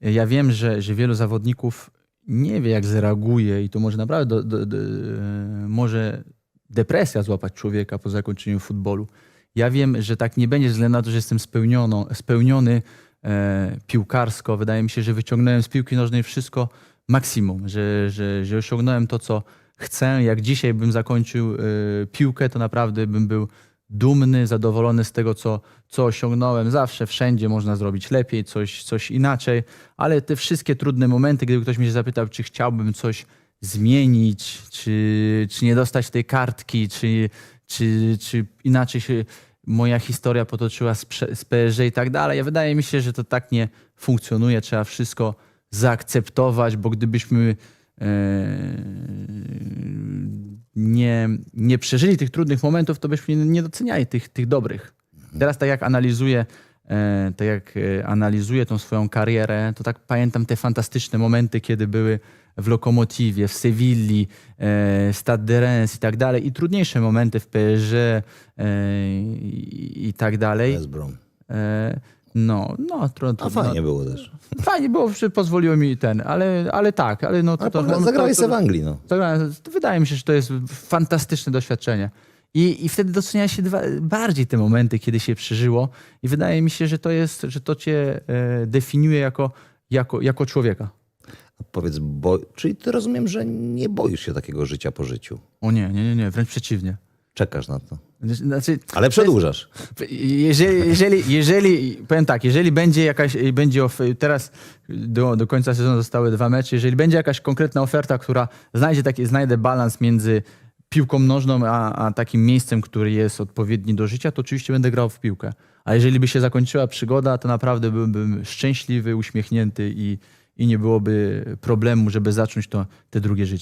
Ja wiem, że, że wielu zawodników nie wie, jak zareaguje i to może naprawdę do, do, do, może depresja złapać człowieka po zakończeniu futbolu. Ja wiem, że tak nie będzie względu na to, że jestem spełniono, spełniony e, piłkarsko. Wydaje mi się, że wyciągnąłem z piłki nożnej wszystko maksimum, że, że, że osiągnąłem to, co chcę. Jak dzisiaj bym zakończył e, piłkę, to naprawdę bym był dumny, zadowolony z tego, co, co osiągnąłem. Zawsze, wszędzie można zrobić lepiej, coś, coś inaczej, ale te wszystkie trudne momenty, gdyby ktoś mnie zapytał, czy chciałbym coś zmienić, czy, czy nie dostać tej kartki, czy, czy, czy inaczej się moja historia potoczyła z, z PSG i tak dalej. Wydaje mi się, że to tak nie funkcjonuje. Trzeba wszystko zaakceptować, bo gdybyśmy e, nie, nie przeżyli tych trudnych momentów, to byśmy nie doceniali tych, tych dobrych. Teraz tak jak analizuję, e, tak jak e, analizuję tą swoją karierę, to tak pamiętam te fantastyczne momenty, kiedy były w Lokomotiwie, w Sewilli, e, Stade de Reims i tak dalej i trudniejsze momenty w PSG i, i tak dalej. West Brom. No, no, tro, A fajnie było też. no, fajnie było, pozwoliło mi ten, ale, ale tak, ale no to, Ale to, to, no, zagrałeś to, sobie w Anglii, no. Zagrałem- Wydaje mi się, że to jest fantastyczne doświadczenie. I, I wtedy docenia się dwa, bardziej te momenty, kiedy się przeżyło. I wydaje mi się, że to jest, że to cię e, definiuje jako, jako, jako człowieka. A Powiedz, bo, czyli ty rozumiem, że nie boisz się takiego życia po życiu. O nie, nie, nie, nie wręcz przeciwnie. Czekasz na to. Znaczy, Ale przedłużasz. jeżeli, jeżeli, jeżeli, powiem tak, jeżeli będzie jakaś, będzie of, teraz do, do końca sezonu zostały dwa mecze, jeżeli będzie jakaś konkretna oferta, która znajdzie taki, znajdę balans między piłką nożną, a, a takim miejscem, który jest odpowiedni do życia, to oczywiście będę grał w piłkę. A jeżeli by się zakończyła przygoda, to naprawdę byłbym szczęśliwy, uśmiechnięty i, i nie byłoby problemu, żeby zacząć to, te drugie życie.